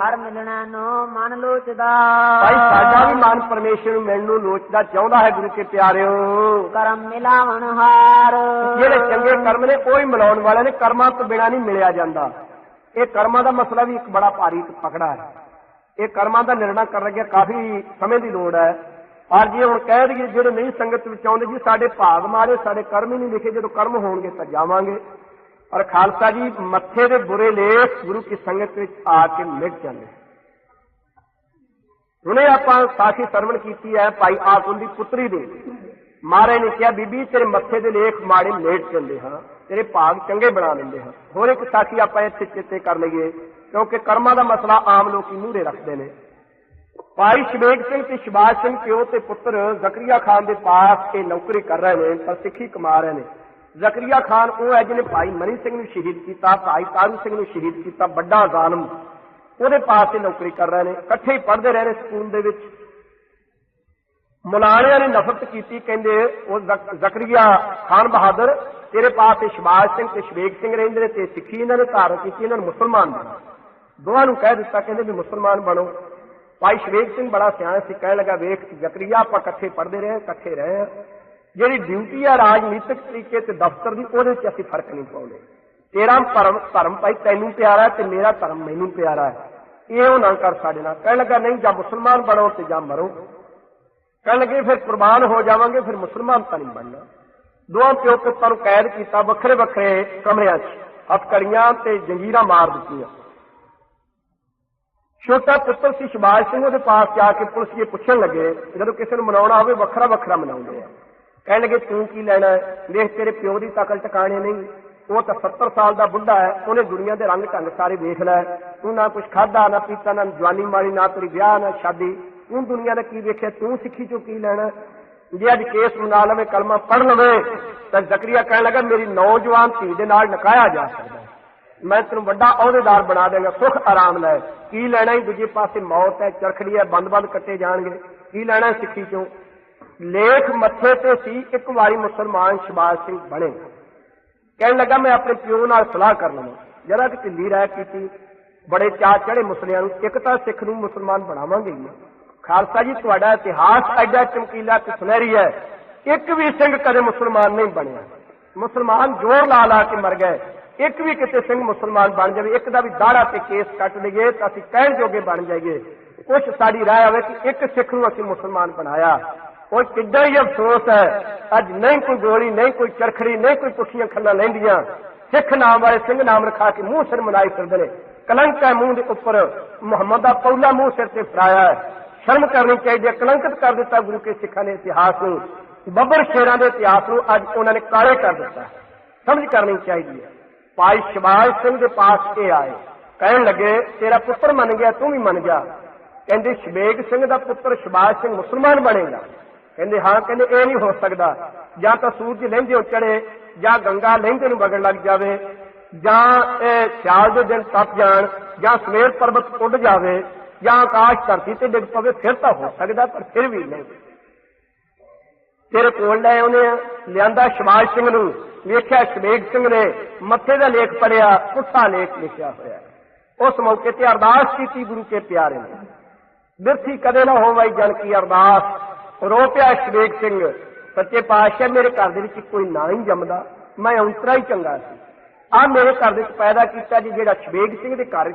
ਹਰ ਮਿਲਣਾ ਨੂੰ ਮਨ ਲੋਚਦਾ। ਭਾਈ ਸਾਡਾ ਵੀ ਮਨ ਪਰਮੇਸ਼ਰ ਨੂੰ ਮਿਲਣ ਨੂੰ ਲੋਚਦਾ ਚਾਹੁੰਦਾ ਹੈ ਗੁਰੂ ਕੇ ਪਿਆਰਿਓ। ਕਰਮ ਮਿਲਾਵਣ ਹਾਰ। ਜਿਹੜੇ ਚੰਗੇ ਕਰਮ ਨੇ ਉਹ ਹੀ ਮਿਲਾਉਣ ਵਾਲੇ ਨੇ ਕਰਮਾਂ ਤੋਂ ਬਿਨਾਂ ਨਹੀਂ ਮਿਲਿਆ ਜਾਂਦਾ। ਇਹ ਕਰਮਾਂ ਦਾ ਮਸਲਾ ਵੀ ਇੱਕ ਬੜਾ ਭਾਰੀ ਪਕੜਾ ਹੈ। ਇਹ ਕਰਮਾਂ ਦਾ ਨਿਰਣਾ ਕਰਨ ਲੱਗਿਆ ਕਾਫੀ ਸਮੇਂ ਦੀ ਲੋੜ ਹੈ। ਔਰ ਜੇ ਹੁਣ ਕਹਿ ਦਈਏ ਜਿਹੜੇ ਨਹੀਂ ਸੰਗਤ ਵਿੱਚ ਆਉਂਦੇ ਜੀ ਸਾਡੇ ਭਾਗ ਮਾਰੇ ਸਾਡੇ ਕਰਮ ਹੀ ਨਹੀਂ ਲਿਖੇ ਜਦੋਂ ਕਰਮ ਹੋਣਗੇ ਤਾਂ ਜਾਵਾਂਗੇ। ਔਰ ਖਾਲਸਾ ਜੀ ਮੱਥੇ ਦੇ ਬੁਰੇ ਲੇਖ ਗੁਰੂ ਕੀ ਸੰਗਤ ਵਿੱਚ ਆ ਕੇ ਮਿਟ ਜਾਂਦੇ ਹੁਣੇ ਆਪਾਂ ਸਾਖੀ ਸਰਵਣ ਕੀਤੀ ਹੈ, ਭਾਈ ਆਕੁਲ ਦੀ ਪੁੱਤਰੀ ਦੇ। ਮਹਾਰਾਜ ਨੇ ਕਿਹਾ, ਬੀਬੀ, ਤੇਰੇ ਮੱਥੇ ਦੇ ਲੇਖ ਮਾੜੇ ਮੇਟ ਜਾਂਦੇ ਹਾਂ, ਤੇਰੇ ਭਾਗ ਚੰਗੇ ਬਣਾ ਲੈਂਦੇ ਹਾਂ। ਹੋਰ ਇੱਕ ਸਾਖੀ ਆਪਾਂ ਇੱਥੇ ਚਿੱਤੇ ਕਰ ਲਈਏ, ਕਿਉਂਕਿ ਕਰਮਾਂ ਦਾ ਮਸਲਾ ਆਮ ਲੋਕੀ ਮੂਹਰੇ ਰੱਖਦੇ ਨੇ। ਭਾਈ ਸ਼ਵੇਕ ਸਿੰਘ ਤੇ ਸ਼ਿਵਾਜ ਸਿੰਘ ਪਿਓ ਤੇ ਪੁੱਤਰ ਜ਼ਕਰੀਆ ਖਾਨ ਦੇ ਪਾਸ ਇਹ ਨੌਕਰੀ ਕਰ ਰਹੇ ਨੇ, ਪਰ ਸਿੱਖੀ ਕਮਾ ਰਹੇ ਨੇ। ਜ਼ਕਰੀਆ ਖਾਨ ਉਹ ਹੈ ਜਿਹਨੇ ਭਾਈ ਮਨੀ ਸਿੰਘ ਨੂੰ ਸ਼ਹੀਦ ਕੀਤਾ, ਭਾਈ ਤਾਰੂ ਸਿੰਘ ਨੂੰ ਸ਼ਹੀਦ ਕੀਤਾ, ਵੱਡਾ ਜ਼ਾਲਮ। ਉਹਦੇ ਪਾਸ ਤੇ ਨੌਕਰੀ ਕਰ ਰਹੇ ਨੇ, ਇਕੱਠੇ ਹੀ ਪੜ੍ਹਦੇ ਰਹੇ ਨੇ ਸਕੂਲ ਦੇ ਵਿੱਚ। ਮੁਲਾਣਿਆਂ ਨੇ ਨਫ਼ਰਤ ਕੀਤੀ, ਕਹਿੰਦੇ ਉਹ ਜ਼ਕਰੀਆ ਖਾਨ ਬਹਾਦਰ, ਤੇਰੇ ਪਾਸ ਤੇ ਸ਼ਬਾਜ ਸਿੰਘ ਤੇ ਸ਼ਵੇਕ ਸਿੰਘ ਰਹਿੰਦੇ ਨੇ, ਤੇ ਸਿੱਖੀ ਇਹਨਾਂ ਨੇ ਧਾਰਨ ਕੀਤੀ, ਇਹਨਾਂ ਨੂੰ ਮੁਸਲਮਾਨ ਬਣੋ ਦੋਹਾਂ ਨੂੰ ਕਹਿ ਦਿੱਤਾ, ਕਹਿੰਦੇ ਵੀ ਮੁਸਲਮਾਨ ਬਣੋ। ਭਾਈ ਸ਼ਵੇਕ ਸਿੰਘ ਬੜਾ ਸਿਆਣਾ ਸੀ, ਕਹਿਣ ਲੱਗਾ, ਵੇਖ, ਜ਼ਕਰੀਆ ਆਪਾਂ ਇਕੱਠੇ ਪੜ੍ਹਦੇ ਰਹੇ, ਇਕੱਠੇ ਰਹੇ ਹਾਂ। ਜਿਹੜੀ ਡਿਊਟੀ ਆ ਰਾਜਨੀਤਿਕ ਤਰੀਕੇ ਤੇ ਦਫ਼ਤਰ ਦੀ ਉਹਦੇ ਵਿੱਚ ਅਸੀਂ ਫ਼ਰਕ ਨਹੀਂ ਪਾਉਂਦੇ ਤੇਰਾ ਧਰਮ ਧਰਮ ਭਾਈ ਤੈਨੂੰ ਪਿਆਰਾ ਹੈ ਤੇ ਮੇਰਾ ਧਰਮ ਮੈਨੂੰ ਪਿਆਰਾ ਹੈ ਇਹ ਉਹ ਨਾ ਕਰ ਸਾਡੇ ਨਾਲ ਕਹਿਣ ਲੱਗਾ ਨਹੀਂ ਜਾਂ ਮੁਸਲਮਾਨ ਬਣੋ ਤੇ ਜਾਂ ਮਰੋ ਕਹਿਣ ਲੱਗੇ ਫਿਰ ਕੁਰਬਾਨ ਹੋ ਜਾਵਾਂਗੇ ਫਿਰ ਮੁਸਲਮਾਨ ਤਾਂ ਨਹੀਂ ਬਣਨਾ ਦੋਵਾਂ ਪਿਓ ਪੁੱਤਾਂ ਨੂੰ ਕੈਦ ਕੀਤਾ ਵੱਖਰੇ ਵੱਖਰੇ ਕਮਰਿਆਂ 'ਚ ਹੱਥਕੜੀਆਂ ਤੇ ਜੰਜੀਰਾਂ ਮਾਰ ਦਿੱਤੀਆਂ ਛੋਟਾ ਪੁੱਤਰ ਸੀ ਸ਼ਿਵਾਜ ਸਿੰਘ ਉਹਦੇ ਪਾਸ ਜਾ ਕੇ ਪੁਲਿਸ ਇਹ ਪੁੱਛਣ ਲੱਗੇ ਜਦੋਂ ਕਿਸੇ ਨੂੰ ਮਨਾਉਣਾ ਹੋਵੇ ਵੱਖਰਾ ਵੱਖਰਾ ਮਨਾਉਂਦੇ ਆ ਕਹਿਣ ਲੱਗੇ ਤੂੰ ਕੀ ਲੈਣਾ ਹੈ? ਵੇਖ ਤੇਰੇ ਪਿਓ ਦੀ ਤਕਲ ਟਿਕਾਣੇ ਨਹੀਂ। ਉਹ ਤਾਂ 70 ਸਾਲ ਦਾ ਬੁੱਢਾ ਹੈ, ਉਹਨੇ ਦੁਨੀਆ ਦੇ ਰੰਗ ਢੰਗ ਸਾਰੇ ਵੇਖ ਲੈ। ਤੂੰ ਨਾ ਕੁਝ ਖਾਦਾ ਨਾ ਪੀਤਾ, ਨਾ ਜਵਾਨੀ ਮਾਰੀ, ਨਾ ਤੇਰੀ ਵਿਆਹ, ਨਾ ਸ਼ਾਦੀ। ਤੂੰ ਦੁਨੀਆ ਦਾ ਕੀ ਵੇਖਿਆ? ਤੂੰ ਸਿੱਖੀ ਚੋਂ ਕੀ ਲੈਣਾ ਜੇ ਅੱਜ ਕੇਸ ਬਣਾ ਲਵੇ, ਕਲਮਾ ਪੜ ਲਵੇ, ਤਾਂ ਜ਼ਕਰੀਆ ਕਹਿਣ ਲੱਗਾ, ਮੇਰੀ ਨੌਜਵਾਨ ਧੀ ਦੇ ਨਾਲ ਨਕਾਇਆ ਜਾ ਸਕਦਾ ਮੈਂ ਤੈਨੂੰ ਵੱਡਾ ਅਹੁਦੇਦਾਰ ਬਣਾ ਦੇਵਾਂਗਾ ਸੁਖ ਆਰਾਮ ਲੈ। ਕੀ ਲੈਣਾ ਹੀ? ਦੂਜੇ ਪਾਸੇ ਮੌਤ ਹੈ, ਚਰਖੜੀ ਹੈ, ਬੰਦ-ਬੰਦ ਕੱਟੇ ਜਾਣਗੇ। ਕੀ ਲੈਣਾ ਸਿੱਖੀ ਚੋਂ? ਲੇਖ ਮੱਥੇ ਤੇ ਸੀ, ਇੱਕ ਵਾਰੀ ਮੁਸਲਮਾਨ ਸ਼ਿਵਾਜ ਸਿੰਘ ਬਣੇ। ਕਹਿਣ ਲੱਗਾ, ਮੈਂ ਆਪਣੇ ਪਿਓ ਨਾਲ ਸਲਾਹ ਕਰ ਲਵਾਂ। ਜਰਾ ਕਿ ਢਿੱਲੀ ਰਾਇ ਕੀਤੀ। ਬੜੇ ਚਾਅ ਚੜੇ ਮੁਸਲਿਆਂ ਨੂੰ, ਇੱਕ ਤਾਂ ਸਿੱਖ ਨੂੰ ਮੁਸਲਮਾਨ ਬਣਾਵਾਂਗੇ ਹੀ। ਖਾਲਸਾ ਜੀ, ਤੁਹਾਡਾ ਇਤਿਹਾਸ ਐਡਾ ਚਮਕੀਲਾ ਤੇ ਸੁਨਹਿਰੀ ਹੈ। ਇੱਕ ਵੀ ਸਿੰਘ ਕਦੇ ਮੁਸਲਮਾਨ ਨਹੀਂ ਬਣਿਆ। ਮੁਸਲਮਾਨ ਜ਼ੋਰ ਲਾ ਲਾ ਕੇ ਮਰ ਗਏ। ਇੱਕ ਵੀ ਕਿਤੇ ਸਿੰਘ ਮੁਸਲਮਾਨ ਬਣ ਜਾਵੇ, ਇੱਕ ਦਾ ਵੀ ਦਾੜਾ ਤੇ ਕੇਸ ਕੱਟ ਲਈਏ ਤਾਂ ਅਸੀਂ ਕਹਿਣ ਜੋਗੇ ਬਣ ਜਾਈਏ। ਕੁਛ ਸਾਡੀ ਰਾਏ ਹੋਵੇ ਕਿ ਇੱਕ ਸਿੱਖ ਨੂੰ ਅਸੀਂ ਮੁਸਲਮਾਨ ਬਣਾਇਆ। ਉਹ ਕਿੱਡਾ ਹੀ ਅਫਸੋਸ ਹੈ। ਅੱਜ ਨਹੀਂ ਕੋਈ ਗੋਲੀ, ਨਹੀਂ ਕੋਈ ਚਰਖੜੀ, ਨਹੀਂ ਕੋਈ ਪੁੱਠੀਆਂ ਖੱਲਾਂ ਲੈਂਦੀਆਂ। ਸਿੱਖ ਨਾਮ ਵਾਲੇ ਸਿੰਘ ਨਾਮ ਰਖਾ ਕੇ ਮੂੰਹ ਸਿਰ ਮਨਾਈ ਫਿਰਦੇ ਨੇ। ਕਲੰਕ ਹੈ ਮੂੰਹ ਦੇ ਉੱਪਰ। ਮੁਹੰਮਦ ਦਾ ਪੌਲਾ ਮੂੰਹ ਸਿਰ ਤੇ ਫਰਾਇਆ ਹੈ। ਸ਼ਰਮ ਕਰਨੀ ਚਾਹੀਦੀ ਹੈ। ਕਲੰਕਿਤ ਕਰ ਦਿੱਤਾ ਗੁਰੂ ਕੇ ਸਿੱਖਾਂ ਦੇ ਇਤਿਹਾਸ ਨੂੰ। ਬੱਬਰ ਸ਼ੇਰਾਂ ਦੇ ਇਤਿਹਾਸ ਨੂੰ ਅੱਜ ਉਹਨਾਂ ਨੇ ਕਾਲੇ ਕਰ ਦਿੱਤਾ। ਸਮਝ ਕਰਨੀ ਚਾਹੀਦੀ ਹੈ। ਭਾਈ ਸ਼ਿਵਾਜ ਸਿੰਘ ਦੇ ਪਾਸ ਕੇ ਆਏ। ਕਹਿਣ ਲੱਗੇ, ਤੇਰਾ ਪੁੱਤਰ ਮੰਨ ਗਿਆ, ਤੂੰ ਵੀ ਮੰਨ ਜਾ। ਕਹਿੰਦੇ, ਸ਼ਵੇਗ ਸਿੰਘ ਦਾ ਪੁੱਤਰ ਸ਼ਿਵਾਜ ਸਿੰਘ ਮੁਸਲਮਾਨ ਬਣੇਗਾ। ਕਹਿੰਦੇ, ਹਾਂ, ਕਹਿੰਦੇ, ਇਹ ਨਹੀਂ ਹੋ ਸਕਦਾ। ਜਾਂ ਤਾਂ ਸੂਰਜ ਲਹਿੰਦੇ ਚੜੇ ਜਾਂ ਗੰਗਾ ਲਹਿੰਦੇ ਨੂੰ ਵਗਣ ਲੱਗ ਜਾਵੇ, ਜਾਂ ਇਹ ਸਿਆਲ ਦੇ ਦਿਨ ਤਪ ਜਾਣ, ਜਾਂ ਸਵੇਰ ਪਰਬਤ ਉੱਡ ਜਾਵੇ, ਜਾਂ ਆਕਾਸ਼ ਧਰਤੀ ਤੇ ਡਿੱਗ ਪਵੇ, ਫਿਰ ਤਾਂ ਹੋ ਸਕਦਾ, ਪਰ ਫਿਰ ਵੀ ਨਹੀਂ। ਤੇਰੇ ਕੋਲ ਲੈ ਉਹਨੇ ਲਿਆਂਦਾ ਸ਼ਮਾਜ ਸਿੰਘ ਨੂੰ, ਵੇਖਿਆ ਸ਼ਵੇਗ ਸਿੰਘ ਨੇ, ਮੱਥੇ ਦਾ ਲੇਖ ਪੜਿਆ ਪੁੱਠਾ ਲੇਖ ਲਿਖਿਆ ਹੋਇਆ। ਉਸ ਮੌਕੇ ਤੇ ਅਰਦਾਸ ਕੀਤੀ ਗੁਰੂ ਕੇ ਪਿਆਰੇ ਨੇ। ਬਿਰਥੀ ਕਦੇ ਨਾ ਹੋਵਾਈ ਜਨ ਕੀ ਅਰਦਾਸ। ਰੋ ਪਿਆ ਸ਼ਵੇਗ ਸਿੰਘ। ਸੱਚੇ ਪਾਤਸ਼ਾਹ, ਮੇਰੇ ਘਰ ਦੇ ਵਿੱਚ ਕੋਈ ਨਾ ਹੀ ਜੰਮਦਾ। ਮੈਂ ਔਂਤਰਾ ਹੀ ਚੰਗਾ ਸੀ। ਆ ਮੇਰੇ ਘਰ ਦੇ ਵਿੱਚ ਪੈਦਾ ਕੀਤਾ ਜੀ ਜਿਹੜਾ ਸ਼ਵੇਗ ਸਿੰਘ ਦੇ ਘਰ